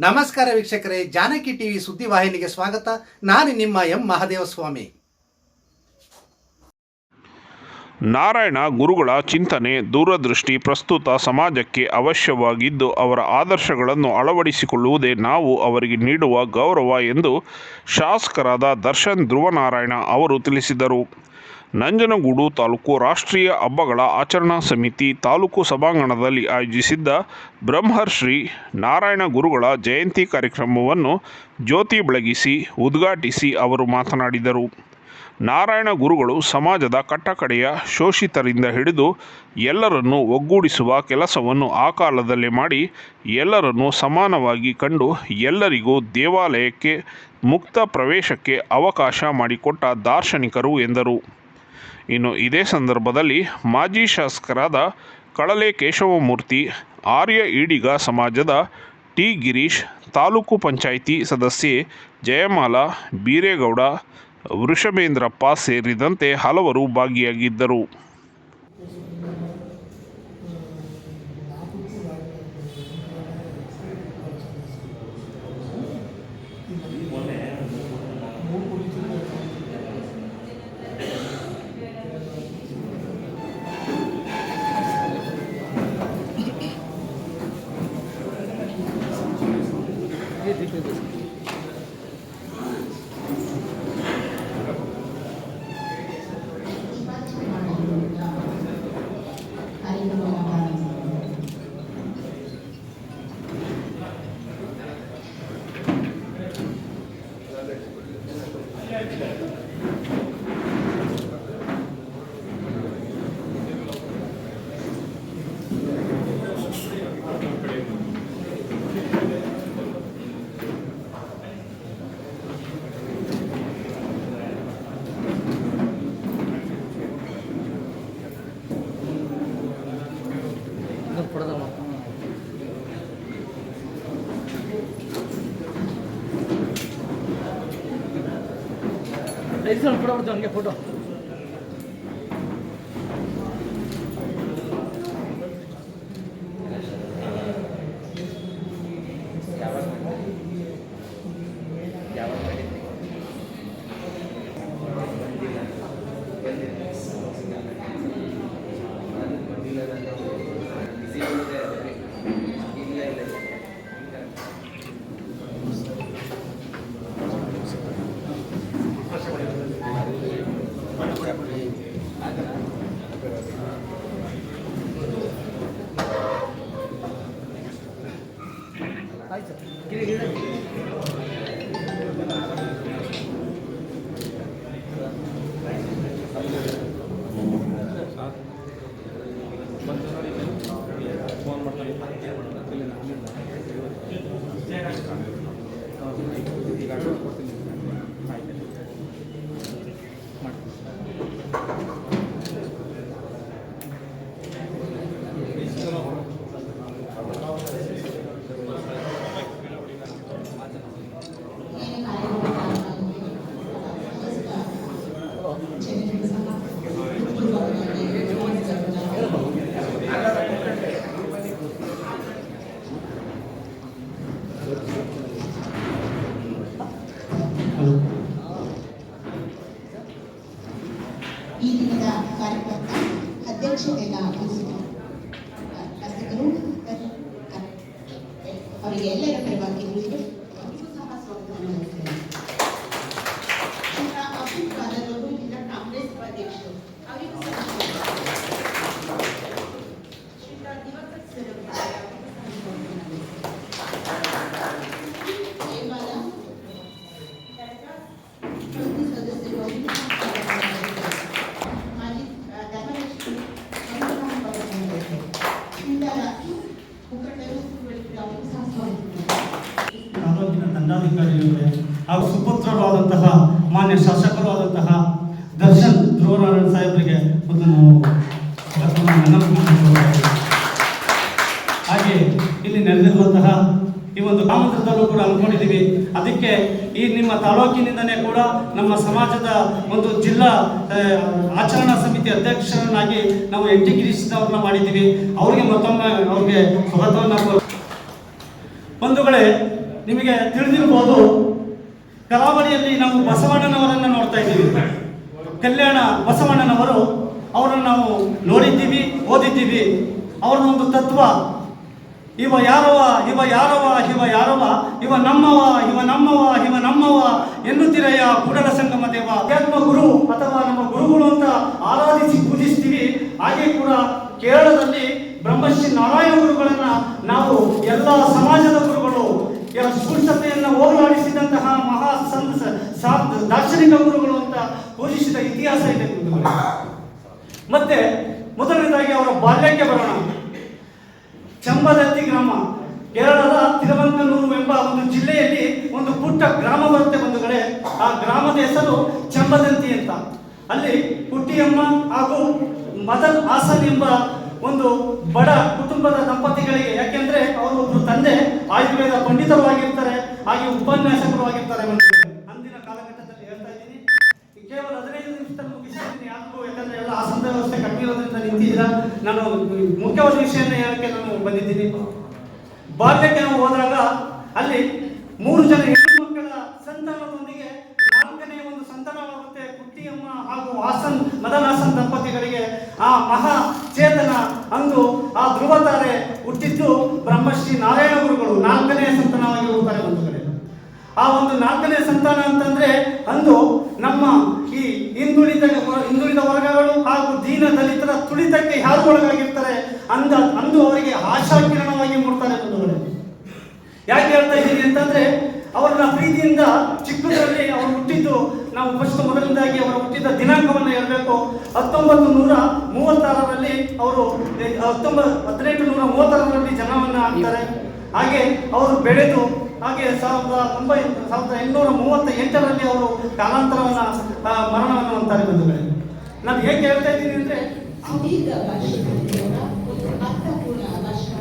ನಮಸ್ಕಾರ ವೀಕ್ಷಕರೇ, ಜಾನಕಿ ಟಿವಿ ಸುದ್ದಿವಾಹಿನಿಗೆ ಸ್ವಾಗತ. ನಾನು ನಿಮ್ಮ ಎಂ ಮಹಾದೇವಸ್ವಾಮಿ. ನಾರಾಯಣ ಗುರುಗಳ ಚಿಂತನೆ ದೂರದೃಷ್ಟಿ ಪ್ರಸ್ತುತ ಸಮಾಜಕ್ಕೆ ಅವಶ್ಯವಾಗಿದ್ದು ಅವರ ಆದರ್ಶಗಳನ್ನು ಅಳವಡಿಸಿಕೊಳ್ಳುವುದೇ ನಾವು ಅವರಿಗೆ ನೀಡುವ ಗೌರವ ಎಂದು ಶಾಸಕರಾದ ದರ್ಶನ್ ಧ್ರುವನಾರಾಯಣ ಅವರು ತಿಳಿಸಿದರು. ನಂಜನಗೂಡು ತಾಲೂಕು ರಾಷ್ಟ್ರೀಯ ಹಬ್ಬಗಳ ಆಚರಣಾ ಸಮಿತಿ ತಾಲೂಕು ಸಭಾಂಗಣದಲ್ಲಿ ಆಯೋಜಿಸಿದ್ದ ಬ್ರಹ್ಮರ್ಷಿ ನಾರಾಯಣ ಗುರುಗಳ ಜಯಂತಿ ಕಾರ್ಯಕ್ರಮವನ್ನು ಜ್ಯೋತಿ ಬೆಳಗಿಸಿ ಉದ್ಘಾಟಿಸಿ ಅವರು ಮಾತನಾಡಿದರು. ನಾರಾಯಣ ಗುರುಗಳು ಸಮಾಜದ ಕಟ್ಟಕಡೆಯ ಶೋಷಿತರಿಂದ ಹಿಡಿದು ಎಲ್ಲರನ್ನು ಒಗ್ಗೂಡಿಸುವ ಕೆಲಸವನ್ನು ಆ ಕಾಲದಲ್ಲಿ ಮಾಡಿ ಎಲ್ಲರನ್ನು ಸಮಾನವಾಗಿ ಕಂಡು ಎಲ್ಲರಿಗೂ ದೇವಾಲಯಕ್ಕೆ ಮುಕ್ತ ಪ್ರವೇಶಕ್ಕೆ ಅವಕಾಶ ಮಾಡಿಕೊಟ್ಟ ದಾರ್ಶನಿಕರು ಎಂದರು. ಇನ್ನು ಇದೇ ಸಂದರ್ಭದಲ್ಲಿ ಮಾಜಿ ಶಾಸಕರಾದ ಕಳಲೆ ಕೇಶವಮೂರ್ತಿ ಆರ್ಯ ಈಡಿಗ ಸಮಾಜದ ಟಿ ಗಿರೀಶ್, ತಾಲೂಕು ಪಂಚಾಯಿತಿ ಸದಸ್ಯೆ ಜಯಮಾಲಾ, ಬೀರೇಗೌಡ, ವೃಷಭೇಂದ್ರಪ್ಪ ಸೇರಿದಂತೆ ಹಲವರು ಭಾಗಿಯಾಗಿದ್ದರು. いいですかはい ಸಲ ಫೋಟೋ ಬರ್ತಾವೆ ಹಂಗೆ ಫೋಟೋ ಆಯ್ತು ಗಿರಿ ಈ ದಿನದ ಕಾರ್ಯಕ್ರಮದ ಅಧ್ಯಕ್ಷತೆಯನ್ನು ವಹಿಸಿದರು ಶಾಸಕರು ಅವರಿಗೆ ಎಲ್ಲರ ಪರವಾಗಿ ಅವರಿಗೂ ಸಹ ಸ್ವಾಗತವನ್ನು ಬಯಸ್ತೇನೆ. ಶ್ರೀಯುತ ಅಬ್ದುಲ್ ಖಾದರ್ ಅವರು ಜಿಲ್ಲಾ ಕಾಂಗ್ರೆಸ್ ಉಪಾಧ್ಯಕ್ಷರು ಅವರಿಗೂ ಸಹ ಸ್ವಾಗತ. ಶ್ರೀಯುತ ದಿವಾಕರ್ ಸರ್ ಅವರು ಅವರಿಗೂ ಸಹ ಸ್ವಾಗತವನ್ನು ಬಯಸ್ತೇನೆ. ಜಯಮಾಲಾ ಟ್ರಸ್ಟಿ ಸದಸ್ಯರು ಅವರಿಗೂ ಸಹ ಸ್ವಾಗತವನ್ನು ಬಯಸ್ತೇನೆ. ಮಾಜಿ ಆ, ಧನಲಕ್ಷ್ಮಿ ಅವರಿಗೂ ಸಹ ಸ್ವಾಗತವನ್ನು ಬಯಸ್ತೇನೆ. ಇಂತಹ ಮುಖಂಡರು ಕುರುಬಳಿಗರು ಅವರಿಗೂ ಸಹ ಸ್ವಾಗತವನ್ನು ಬಯಸ್ತೇನೆ. ತಾಲೂಕಿನ ದಂಡಾಧಿಕಾರಿಯವರೇ ಹಾಗೂ ಸುಪುತ್ರರು ಆದಂತಹ ಮಾನ್ಯ ಶಾಸಕರು ಆದಂತಹ ದರ್ಶನ್ ಧ್ರುವನಾರಾಯಣ ಸಾಹೇಬರಿಗೆ ಒಂದು ನಾವು ಹಾಗೆ ಇಲ್ಲಿ ನೆರೆದಿರುವಂತಹ ಈ ಒಂದು ಗ್ರಾಮದಲ್ಲೂ ಕೂಡ ಅಂದ್ಕೊಂಡಿದ್ದೀವಿ ಅದಕ್ಕೆ ಈ ನಿಮ್ಮ ತಾಲೂಕಿನಿಂದನೇ ಕೂಡ ನಮ್ಮ ಸಮಾಜದ ಒಂದು ಜಿಲ್ಲಾ ಆಚರಣಾ ಸಮಿತಿ ಅಧ್ಯಕ್ಷರನ್ನಾಗಿ ನಾವು ಎನ್ ಟಿ ಗಿರೀಶ್ ಅವ್ರನ್ನ ಮಾಡಿದ್ದೀವಿ. ಅವರಿಗೆ ಮತ್ತೊಮ್ಮೆ ಅವ್ರಿಗೆ ಸ್ವಾಗತವನ್ನು ಬಂಧುಗಳೇ, ನಿಮಗೆ ತಿಳಿದಿರ್ಬೋದು ಕರಾವಳಿಯಲ್ಲಿ ನಾವು ಬಸವಣ್ಣನವರನ್ನು ನೋಡ್ತಾ ಇದ್ದೀವಿ. ಕಲ್ಯಾಣ ಬಸವಣ್ಣನವರು, ಅವರನ್ನು ನಾವು ನೋಡಿದ್ದೀವಿ, ಓದಿದ್ದೀವಿ. ಅವರ ಒಂದು ತತ್ವ, ಇವ ಯಾರವ ಇವ ಯಾರವ ಇವ ಯಾರವ, ಇವ ನಮ್ಮವ ಇವ ನಮ್ಮವ ಇವ ನಮ್ಮವ ಎನ್ನುತ್ತಿರಯ್ಯ ಕೂಡಲ ಸಂಗಮ ದೇವ? ಅಧ್ಯಾತ್ಮ ಗುರು ಅಥವಾ ನಮ್ಮ ಗುರುಗಳು ಅಂತ ಆರಾಧಿಸಿ ಪೂಜಿಸ್ತೀವಿ. ಹಾಗೆ ಕೂಡ ಕೇರಳದಲ್ಲಿ ಬ್ರಹ್ಮಶ್ರೀ ನಾರಾಯಣ ಗುರುಗಳನ್ನ ನಾವು ಎಲ್ಲ ಸಮಾಜದ ಗುರುಗಳು ದಾರ್ಶನಿಕ ಗುರುಗಳು ಅಂತ ಘೋಷಿಸಿದ ಇತಿಹಾಸ ಇದೆ. ಮತ್ತೆ ಮೊದಲನೇದಾಗಿ ಅವರ ಬಾಲ್ಯಕ್ಕೆ ಬರೋಣ. ಚಂಬದತ್ತಿ ಗ್ರಾಮ, ಕೇರಳದ ತಿರುವಂತನೂರು ಎಂಬ ಒಂದು ಜಿಲ್ಲೆಯಲ್ಲಿ ಒಂದು ಪುಟ್ಟ ಗ್ರಾಮ ಬರುತ್ತೆ ಬಂಧುಗಳೇ ಆ ಗ್ರಾಮದ ಹೆಸರು ಚಂಬದಂತಿ ಅಂತ. ಅಲ್ಲಿ ಪುಟ್ಟಿಯಮ್ಮ ಹಾಗೂ ಮದನ್ ಹಾಸನ್ ಎಂಬ ಒಂದು ಬಡ ಕುಟುಂಬದ ದಂಪತಿಗಳಿಗೆ ಯಾಕೆಂದ್ರೆ ಅವರು ಒಬ್ಬರು ತಂದೆ, ಆಯುರ್ವೇದ ಪಂಡಿತರು ಆಗಿರ್ತಾರೆ, ಹಾಗೆ ಉಪನ್ಯಾಸಕರು ಆಗಿರ್ತಾರೆ ಬಂಧುಗಳೇ. ಅಂದಿನ ಕಾಲಘಟ್ಟದಲ್ಲಿ ಹೇಳ್ತಾ ಇದ್ದೀನಿ ಕೇವಲ ಹದಿನೈದು ನಿಮಿಷದಲ್ಲಿ ಮುಗಿಸಿದ್ದೀನಿ ಯಾರಿಗೂ ಯಾಕಂದ್ರೆ ಎಲ್ಲ ಕಡಿಮೆ ಇರೋದ್ರಿಂದ ನಿಂತಿದ್ದೀರಾ? ನಾನು ಮುಖ್ಯವಾದ ವಿಷಯನ ಹೇಳಕ್ಕೆ ನಾನು ಬಂದಿದ್ದೀನಿ. ಬಾಲ್ಯಕ್ಕೆ ನಾವು ಹೋದಾಗ ಅಲ್ಲಿ ಮೂರು ಜನ ಹೆಣ್ಣು ಮಕ್ಕಳ ಸಂತಾನದೊಂದಿಗೆ ನಾಲ್ಕನೇ ಒಂದು ಸಂತಾನವಾಗುತ್ತೆ. ಕುಟ್ಟಿಯಮ್ಮ ಹಾಗೂ ಹಾಸನ್ ಮದನ್ ಹಾಸನ್ ದಂಪತಿಗಳಿಗೆ ಆ ಮಹಾ ಚೇತನ ಅಂದು ಆ ಧ್ರುವತಾರೆ ಹುಟ್ಟಿದ್ದು ಬ್ರಹ್ಮಶ್ರೀ ನಾರಾಯಣ ಗುರುಗಳು. ನಾಲ್ಕನೇ ಸಂತಾನವಾಗಿ ಹೋಗ್ತಾರೆ ಆ ಒಂದು ನಾಲ್ಕನೇ ಸಂತಾನ ಅಂತಂದ್ರೆ ಅಂದು ನಮ್ಮ ಈ ಹಿಂದುಳಿದ ಹಿಂದುಳಿದ ವರ್ಗಗಳು ಹಾಗೂ ದೀನ ದಲಿತರ ತುಳಿತಕ್ಕೆ ಯಾರು ಒಳಗಾಗಿರ್ತಾರೆ ಅಂದ ಅಂದು ಅವರಿಗೆ ಆಶಾ ಕಿರಣವಾಗಿ ಮೂಡ್ತಾರೆ ಯಾಕೆ ಹೇಳ್ತಾ ಇದ್ದೀನಿ ಅಂತಂದ್ರೆ ಅವರನ್ನ ಪ್ರೀತಿಯಿಂದ ಚಿಕ್ಕದರಲ್ಲಿ ಅವರು ಹುಟ್ಟಿದ್ದು ನಾವು ಫಸ್ಟ್ ಮೊದಲಿಂದಾಗಿ ಅವರು ಹುಟ್ಟಿದ ದಿನಾಂಕವನ್ನು ಹೇಳಬೇಕು. ಹತ್ತೊಂಬತ್ತು ನೂರ ಮೂವತ್ತಾರರಲ್ಲಿ ಅವರು ಹತ್ತೊಂಬತ್ತು ಹದಿನೆಂಟು ನೂರ ಮೂವತ್ತಾರರಲ್ಲಿ ಜನವನ್ನ ಆಗ್ತಾರೆ. ಹಾಗೆ ಅವರು ಬೆಳೆದು ಹಾಗೆ ಸಾವಿರದ ಒಂಬೈನೂರ ಸಾವಿರದ ಎಂಟುನೂರ ಮೂವತ್ತ ಎಂಟರಲ್ಲಿ ಅವರು ಕಾಲಾಂತರವನ್ನ ಮರಣವನ್ನು ಅಂತಾರೆ ಬಂಧುಗಳೇ. ನಾನು ಹೇಗೆ ಹೇಳ್ತಾ ಇದ್ದೀನಿ ಅಂದ್ರೆ ಅರ್ಥಪೂರ್ಣ ಭಾಷಣ